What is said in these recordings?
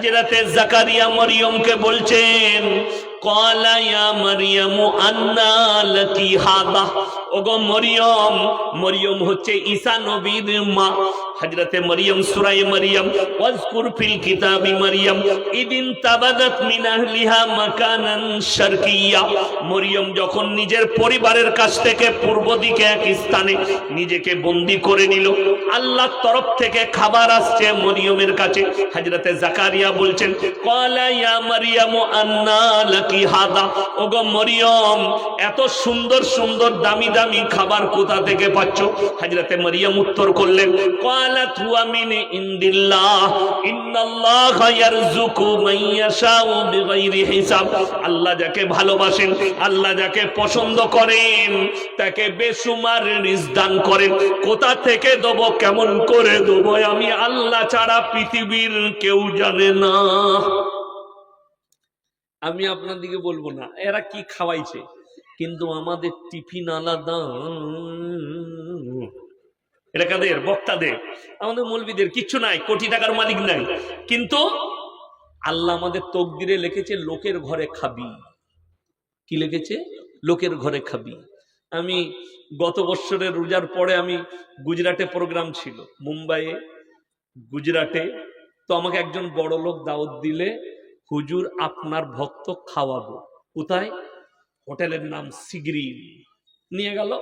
হাজরাতে জাকারিয়া মরিয়মকে বলছেন কলায়া মরিয়ম আন্না লাকি ওগো মরিয়ম মরিয়ম হচ্ছে ঈসা নবীর মা। হজরতে মরিয়ম সুরাই মরিয়ম, ওয়াজকুর ফিল কিতাবি মরিয়ম, ইদিন তাবাদাত মিন আহলিহা মাকানান শারকিয়া। মরিয়ম যখন নিজের পরিবারের কাছ থেকে পূর্ব দিকে এক স্থানে নিজেকে বন্দি করে নিল। আল্লাহর তরফ থেকে খাবার আসছে মরিয়মের কাছে। হজরতে জাকারিয়া বলছেন, ক্বালা ইয়া মরিয়ম, আন্না লাকি হাদা? ওগো মরিয়ম, এত সুন্দর সুন্দর দামি দামি খাবার কোথা থেকে পাচ্ছ? হজরতে মরিয়ম উত্তর করলেন, ক্বালা নাযালাত হুয়া মিন ইনদিল্লাহ ইন্নাল্লাহা ইয়ারযুকু মান ইয়াশাউ বিগাইরি হিসাব আল্লাহ যাকে ভালোবাসেন, আল্লাহ যাকে পছন্দ করেন, তাকে বেসুমার রিজদান করেন। কোথা থেকে দেব, কেমন করে দেব, আমি আল্লাহ ছাড়া পৃথিবীর কেউ জানে না। আমি আপনার দিকে বলব না, এরা কি খাওয়াইছে? কিন্তু আমাদের টিফিন আলাদা। এটা কাদের? বক্তাদের। আমাদের মৌলবিদের কিচ্ছু নাই, কোটি টাকার মালিক নাই। কিন্তু আল্লাহ আমাদের তকদিরে লিখেছে, লোকের ঘরে খাবি। কি লিখেছে? লোকের ঘরে খাবি। আমি গত বছরের রোজার পরে আমি গুজরাটে প্রোগ্রাম ছিল, মুম্বাইয়ে গুজরাটে। তো আমাকে একজন বড় লোক দাওয়াত দিলে, হুজুর, আপনার ভক্ত খাওয়াবো। কোথায়? হোটেলের নাম সিগরি নিয়ে গেল,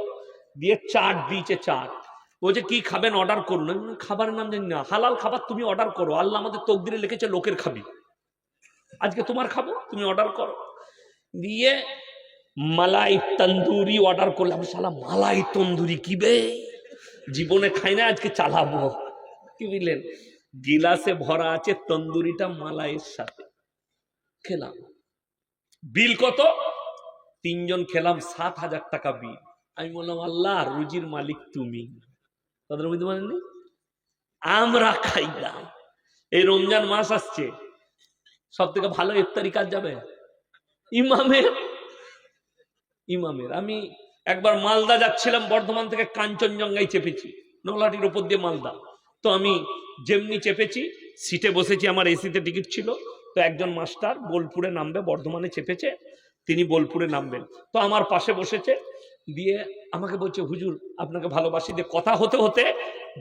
দিয়ে চাট দিয়েছে চাট। বলছে কি খাবেন অর্ডার করল খাবারের নাম জানি না। হালাল খাবার তুমি অর্ডার করো। আল্লাহ আমাদের তকদিরে লিখেছে, লোকের খাবি। আজকে তোমার খাব, তুমি অর্ডার করো। দিয়ে মালাই তন্দুরি অর্ডার করলাম শালা মালাই তন্দুরি কি বে? জীবনে খাই না, আজকে চালাবো। কি বুঝলেন গিলাসে ভরা আছে তন্দুরিটা মালাইয়ের সাথে। খেলাম। বিল কত? তিনজন খেলাম, সাত হাজার টাকা বিল। আমি বললাম, আল্লাহ, রুজির মালিক তুমি। তাদের বুঝতে পারেননি আমরা খাই খাইলাম এই রমজান মাস আসছে। সব থেকে ভালো ইফতারি কাজ যাবে? ইমামের। ইমামের। আমি একবার মালদা যাচ্ছিলাম, বর্ধমান থেকে কাঞ্চনজঙ্ঘায় চেপেছি। নলাটির উপর দিয়ে মালদা। তো আমি যেমনি চেপেছি, সিটে বসেছি, আমার এসিতে টিকিট ছিল। তো একজন মাস্টার বোলপুরে নামবে, বর্ধমানে চেপেছে, তিনি বোলপুরে নামবেন। তো আমার পাশে বসেছে দিয়ে আমাকে বলছে হুজুর আপনাকে ভালোবাসি দিয়ে কথা হতে হতে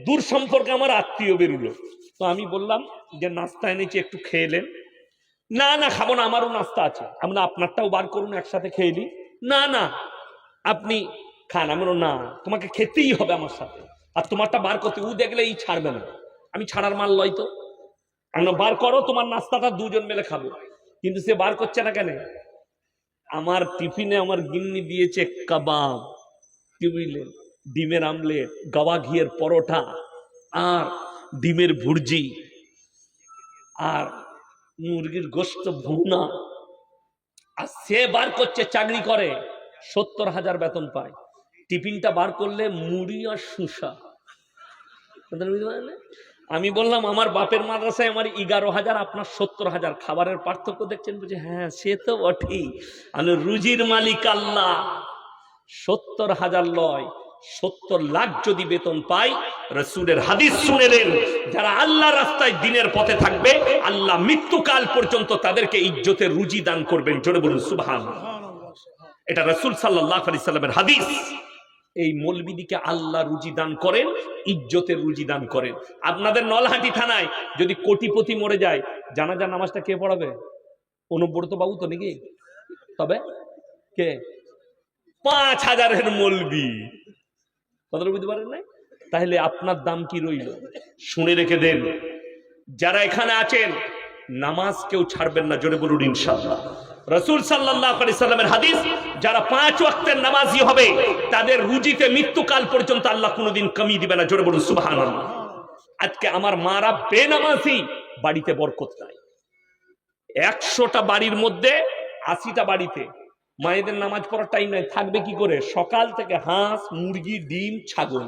দূর সম্পর্কে আমার আত্মীয় বেরুলো। তো আমি বললাম যে নাস্তা এনেছি একটু খেয়ে এলেন না না খাব না আমারও নাস্তা আছে। আমরা আপনারটাও বার করুন একসাথে খেয়ে নিই। না না আপনি খান। আমি না তোমাকে খেতেই হবে আমার সাথে। আর তোমারটা বার করতে ও দেখলে এই ছাড়বে না। আমি ছাড়ার মাল লয় তো। আমি বললাম, বার করো তোমার নাস্তাটা দুজন মিলে খাব। কিন্তু সে বার করছে না কেন? আমার টিফিনে আমার গিন্নি দিয়েছে কাবাব কি ডিমের আমলেট গাওয়া ঘিয়ের পরোটা আর ডিমের ভুর্জি আর মুরগির গোস্ত ভুনা আর সে বার করছে, চাকরি করে, সত্তর হাজার বেতন পায় টিফিনটা বার করলে মুড়ি আর শুষা বুঝতে? আমি বললাম, আমার বাপের মাদ্রাসায় আমার এগারো হাজার, আপনার সত্তর হাজার। খাবারের পার্থক্য দেখছেন বুঝে হ্যাঁ সে তো বটেই। আমি রুজির মালিক আল্লাহ। সত্তর হাজার লয়, সত্তর লাখ যদি বেতন পাই, রসুলের হাদিস শুনেলেন যারা আল্লাহ রাস্তায় দিনের পথে থাকবে, আল্লাহ মৃত্যুকাল পর্যন্ত তাদেরকে ইজ্জতের রুজি দান করবেন। জোরে বলুন সুবহান এটা রসুল সাল্লাহ আলি সাল্লামের হাদিস। এই মলবিদিকে আল্লাহ রুজি দান করেন, ইজ্জতের রুজি দান করেন। আপনাদের নলহাটি থানায় যদি কোটিপতি মরে যায় জানা জানাজা নামাজটা কে পড়াবে? অনুব্রত বাবু তো নাকি? তবে? কে? পাঁচ হাজারের মলবি। কথাটা বুঝতে পারেন না তাহলে আপনার দাম কি রইল? শুনে রেখে দেন। যারা এখানে আছেন, নামাজ কেউ ছাড়বেন না, জোরে বলুন ইনশাআল্লাহ। রসুল সাল্লাহ সাল্লামের হাদিস, যারা পাঁচ ওয়াক্তের নামাজি হবে, তাদের রুজিতে মৃত্যুকাল পর্যন্ত আল্লাহ কোনোদিন কমি দিবে না। জোরে বলুন সুবাহান আজকে আমার মারা বেনামাজি, বাড়িতে বরকত নাই। একশোটা বাড়ির মধ্যে আশিটা বাড়িতে মায়েদের নামাজ পড়ার টাইম নাই, থাকবে কি করে? সকাল থেকে হাঁস, মুরগি, ডিম, ছাগল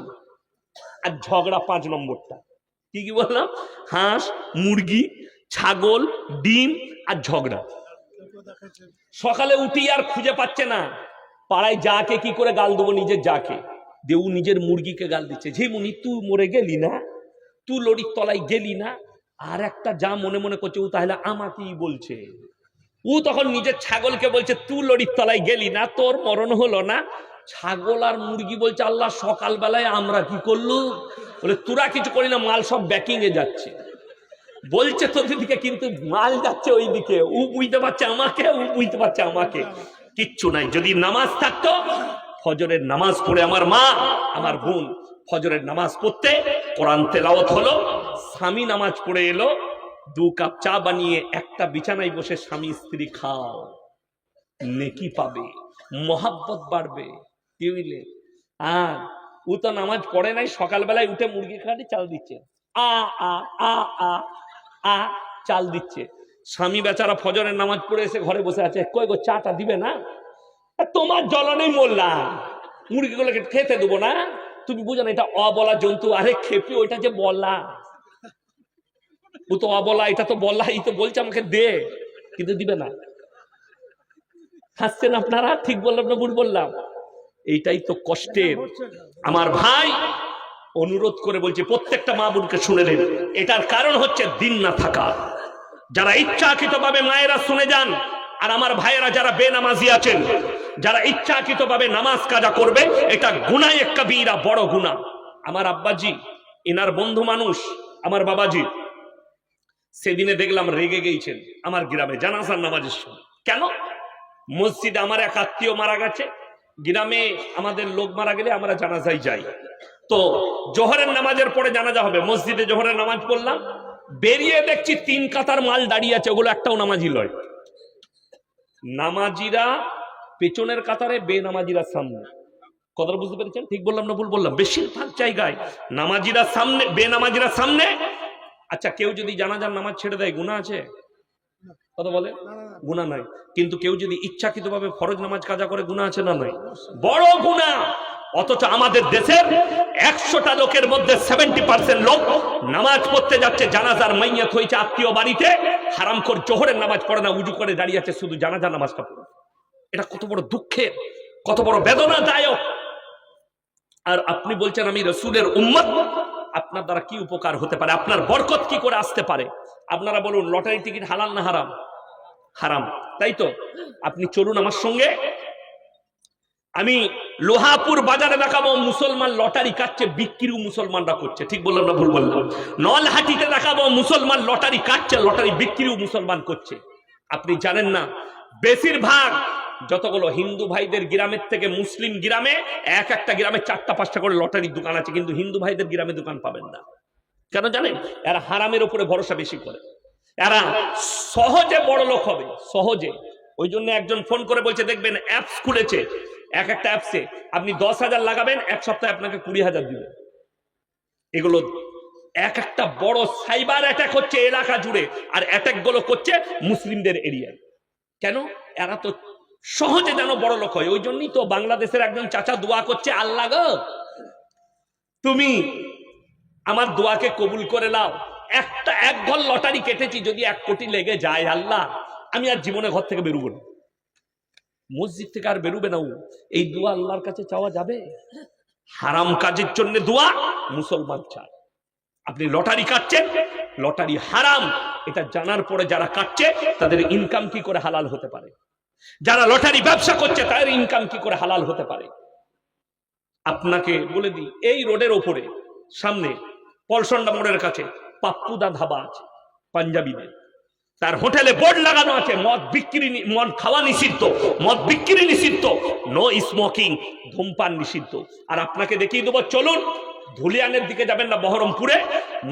আর ঝগড়া পাঁচ নম্বরটা। কি কি বললাম? হাঁস, মুরগি, ছাগল, ডিম আর ঝগড়া। সকালে উঠি আর খুঁজে পাচ্ছে না। পাড়ায় যাকে কি করে গাল দেবো, নিজের যাকে। দেউ নিজের মুরগিকে গাল দিচ্ছে যে মুনি, তুই মরে গেলি না? তুই লড়ির তলায় গেলি না? আর একটা যা মনে মনে করছে, ও তাহলে আমাকেই বলছে। ও তখন নিজের ছাগলকে বলছে, তুই লড়ির তলায় গেলি না, তোর মরণ হলো না? ছাগল আর মুরগি বলছে, আল্লাহ, সকালবেলায় আমরা কি করলু বলে, তোরা কিছু করি না মাল সব ব্যাকিং এ যাচ্ছে। বলছে তোদের দিকে কিন্তু মাল যাচ্ছে ওই দিকে ও বুঝতে পারছে আমাকে, ও বুঝতে পারছে আমাকে। কিচ্ছু নাই, যদি নামাজ থাকতো, ফজরের নামাজ পড়ে আমার মা, আমার বোন ফজরের নামাজ পড়তে, কোরআন তেলাওয়াত হলো, স্বামী নামাজ পড়ে এলো, দু কাপ চা বানিয়ে একটা বিছানায় বসে স্বামী স্ত্রী খাও। নেকি পাবে, মহাব্বত বাড়বে বুঝলে আর ও তো নামাজ পড়ে নাই, সকালবেলায় উঠে মুরগি খাটে চাল দিচ্ছে। আ আ আ আ। আ, চাল দিচ্ছে। স্বামী বেচারা ফজরের নামাজ পড়ে এসে ঘরে বসে আছে, কই গো, চাটা দিবে না? তোমার জ্বলনেই মোল্লা। মুরগিগুলোকে খেতে দেবো না। তুমি বুঝো না, এটা অবলা জন্তু। আরে, খেপি ওইটা যে বলা। ও তো অবলা, এটা তো বলা, এই তো বলছে আমাকে দে, কিন্তু দিবে না। হাসছেন আপনারা? ঠিক বললাম না ভুল বললাম? এইটাই তো কষ্টের। আমার ভাই অনুরোধ করে বলছি, প্রত্যেকটা মা বোনকে শুনে নেন। এটার কারণ হচ্ছে দিন না থাকা। যারা ইচ্ছাকৃত ভাবে মায়েরা শুনে যান, আর আমার ভাইয়েরা যারা বেনামাজি আছেন, যারা ইচ্ছাকৃত ভাবে নামাজ কাজা করবে, এটা গুনায় কবিরা বড় গুণা আমার আব্বাজি, এনার বন্ধু মানুষ, আমার বাবাজি, সেদিনে দেখলাম রেগে গেছেন আমার গ্রামে, জানাজার নামাজের সময়। কেন? মসজিদে আমার এক আত্মীয় মারা গেছে, গ্রামে আমাদের লোক মারা গেলে আমরা জানাজাই যাই। তো জোহরের নামাজের পরে জানাজা হবে। মসজিদে জোহরের নামাজ পড়লাম। বেরিয়ে দেখছি তিন কাতার মাল দাঁড়িয়ে আছে ওগুলো একটাও নামাজি লয়। নামাজিরা পেছনের কাতারে বেনামাজিরা সামনে। কথাটা বুঝতে পেরেছেন? ঠিক বললাম না ভুল বললাম? বেশিরভাগ জায়গায় নামাজিরা সামনে বেনামাজিরা সামনে। আচ্ছা কেউ যদি জানাজার নামাজ ছেড়ে দেয় গুণা আছে? কথা বলে? গুণা নাই। কিন্তু কেউ যদি ইচ্ছাকৃতভাবে ফরজ নামাজ কাজা করে গুণা আছে না নাই? বড় গুণা অথচ আমাদের দেশের লোকের মধ্যে সেভেন্টি পার্সেন্ট লোক নামাজ পড়তে যাচ্ছে, জানাজার মাইয়াত হয়েছে আত্মীয় বাড়িতে। হারাম কর জোহরের নামাজ পড়ে না, উজু করে দাঁড়িয়ে আছে, শুধু জানাজার নামাজটা পড়ে। এটা কত বড় দুঃখের, কত বড় বেদনাদায়ক। আর আপনি বলছেন, আমি রসুলের উম্মত। আপনার দ্বারা কি উপকার হতে পারে? আপনার বরকত কি করে আসতে পারে? আপনারা বলুন, লটারি টিকিট হালাল না হারাম? হারাম। তাই তো? আপনি চলুন আমার সঙ্গে। আমি লোহাপুর বাজারে দেখাবো মুসলমান লটারি কাটছে, বিক্রিও মুসলমানরা করছে। ঠিক বললাম না ভুল বললাম? নলহাটিতে দেখাবো মুসলমান লটারি কাটছে, লটারি বিক্রিও মুসলমান করছে। আপনি জানেন না, বেশিরভাগ যতগুলো হিন্দু ভাইদের গ্রামের থেকে মুসলিম গ্রামে, এক একটা গ্রামে চারটা, পাঁচটা করে লটারির দোকান আছে, কিন্তু হিন্দু ভাইদের গ্রামে দোকান পাবেন না। কেন জানেন? এরা হারামের উপরে ভরসা বেশি করে। এরা সহজে বড় লোক হবে, সহজে। ওই জন্য একজন ফোন করে বলছে, দেখবেন অ্যাপস খুলেছে এক একটা অ্যাপসে আপনি দশ হাজার লাগাবেন, এক সপ্তাহে আপনাকে কুড়ি হাজার দিবে। এগুলো এক একটা বড় সাইবার অ্যাটাক হচ্ছে এলাকা জুড়ে, আর অ্যাটাকগুলো করছে মুসলিমদের এরিয়ায় কেন? এরা তো সহজে যেন বড় লোক হয়। ওই জন্যই তো বাংলাদেশের একজন চাচা দোয়া করছে, আল্লাহ গো, তুমি আমার দোয়াকে কবুল করে নাও। একটা, এক ঘর লটারি কেটেছি, যদি এক কোটি লেগে যায়, আল্লাহ, আমি আর জীবনে ঘর থেকে বেরোবো না। মসজিদ থেকে আর বেরোবে না ও। এই দোয়া আল্লাহর কাছে চাওয়া যাবে? হারাম কাজের জন্য দোয়া মুসলমান চায়। আপনি লটারি কাটছেন, লটারি হারাম, এটা জানার পরে যারা কাটছে, তাদের ইনকাম কি করে হালাল হতে পারে? যারা লটারি ব্যবসা করছে, তাদের ইনকাম কি করে হালাল হতে পারে? আপনাকে বলে দিই, এই রোডের ওপরে, সামনে, পলসন্ডা মোড়ের কাছে, পাপ্পুদা ধাবা আছে পাঞ্জাবিদের তার হোটেলে বোর্ড লাগানো আছে, মদ বিক্রি মদ খাওয়া নিষিদ্ধ, মদ বিক্রি নিষিদ্ধ নো স্মোকিং ধূমপান নিষিদ্ধ। আর আপনাকে দেখিয়ে দেবো, চলুন, ধুলিয়ানের দিকে যাবেন না বহরমপুরে,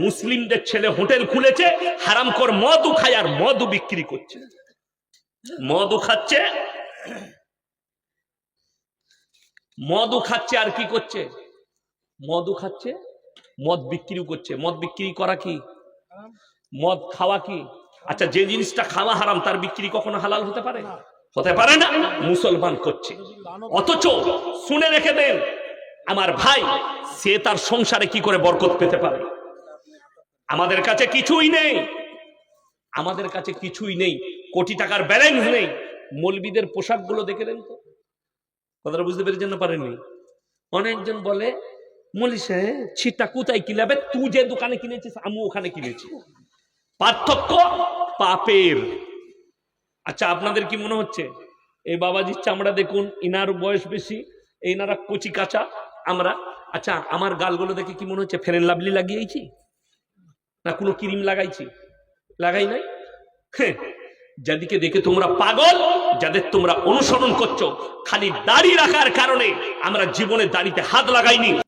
মুসলিমদের ছেলে হোটেল খুলেছে হারামকর মদও খায় আর মদও বিক্রি করছে। মদও খাচ্ছে মদও খাচ্ছে আর কি করছে? মদও খাচ্ছে, মদ বিক্রিও করছে। মদ বিক্রি করা কি? মদ খাওয়া কি? আচ্ছা যে জিনিসটা খাওয়া হারাম, তার বিক্রি কখনো হালাল হতে পারে? হতে পারে না। মুসলমান করছে। অথচ শুনে রেখে দেন, আমার ভাই, সে তার সংসারে কি করে বরকত পেতে পারে? আমাদের কাছে কিছুই নেই। আমাদের কাছে কিছুই নেই। কোটি টাকার ব্যালেন্স নেই। মৌলবিদের পোশাকগুলো দেখে দেন তো? কথাটা বুঝতে পেরেছেন না পারেননি? অনেকজন বলে, মলি সাহেব, ছিটা কোথায় কিনাবে তুই যে দোকানে কিনেছিস আমি ওখানে কিনেছি। পার্থক্য পাপের। আচ্ছা আপনাদের কি মনে হচ্ছে? এই বাবাজির চামড়া দেখুন, ইনার বয়স বেশি এনারা কচি কাঁচা, আমরা? আচ্ছা আমার গালগুলো দেখে কি মনে হচ্ছে, ফেরেন লাভলি লাগিয়েছি? না, কোনো ক্রিম লাগাইছি? লাগাই নাই? হ্যাঁ যাদেরকে দেখে তোমরা পাগল, যাদের তোমরা অনুসরণ করছ, খালি দাড়ি রাখার কারণে আমরা জীবনে দাড়িতে হাত লাগাইনি।